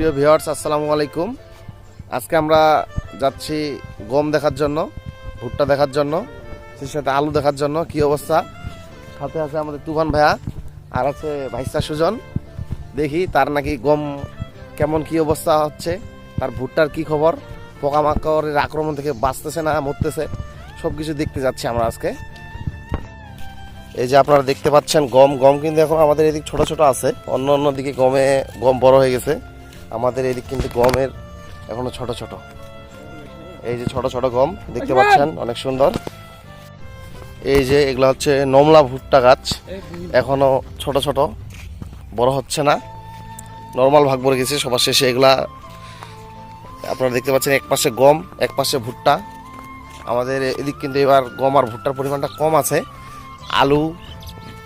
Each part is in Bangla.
প্রিয় ভিউয়ার্স, আসসালামু আলাইকুম। আজকে আমরা যাচ্ছি গম দেখার জন্য, ভুট্টা দেখার জন্য, সেই সাথে আলু দেখার জন্য। কি অবস্থা? সাথে আছে আমাদের তুফান ভাইয়া, আর আছে ভাইসা সুজন। দেখি তার নাকি গম কেমন কি অবস্থা হচ্ছে, তার ভুট্টার কি খবর, পোকামাকড়ের আক্রমণ থেকে বাঁচতেছে না, মরতেছে সব কিছু দেখতে যাচ্ছি আমরা আজকে। এই যে আপনারা দেখতে পাচ্ছেন গম গম কিন্তু এখন আমাদের এদিক ছোট ছোট আছে, অন্য অন্য দিকে গমে গম বড় হয়ে গেছে। আমাদের এদিক কিন্তু গমের এখনও ছোট ছোট। এই যে ছোট ছোট গম দেখতে পাচ্ছেন অনেক সুন্দর। এই যে এগুলো হচ্ছে নমলা ভুট্টা গাছ এখনও ছোট ছোট বড় হচ্ছে না। নর্মাল ভাগ পড়ে গেছে সবার শেষে এগুলা আপনারা দেখতে পাচ্ছেন এক পাশে গম এক পাশে ভুট্টা। আমাদের এদিক কিন্তু এবার গম আর ভুট্টার পরিমাণটা কম আছে আলু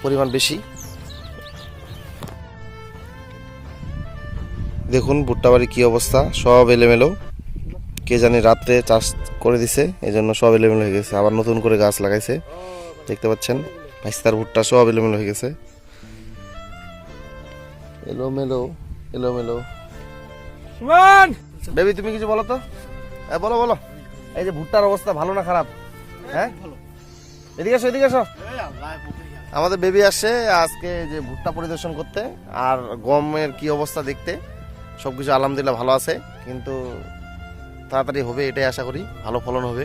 পরিমাণ বেশি। দেখুন ভুট্টা বাড়ির কী অবস্থা সব এলোমেলো। কে জানি রাত্রে চাষ করে দিছে এই জন্য সব এলোমেলো হয়ে গেছে। আবার নতুন করে গাছ লাগাইছে দেখতে পাচ্ছেন? ভাইস্তার ভুট্টা সব এলোমেলো হয়ে গেছে। এলোমেলো এলোমেলো। সুমন! বেবি তুমি কিছু বলো তো? হ্যাঁ বলো বলো। এই যে ভুট্টার অবস্থা ভালো না খারাপ? হ্যাঁ? এদিকে এসো এদিকে এসো। আমাদের বেবি আসছে আজকে যে ভুট্টা পরিদর্শন করতে আর গমের কি অবস্থা দেখতে? সব কিছু আলহামদুলিল্লাহ ভালো আছে কিন্তু তাড়াতাড়ি হবে এটাই আশা করি ভালো ফলন হবে।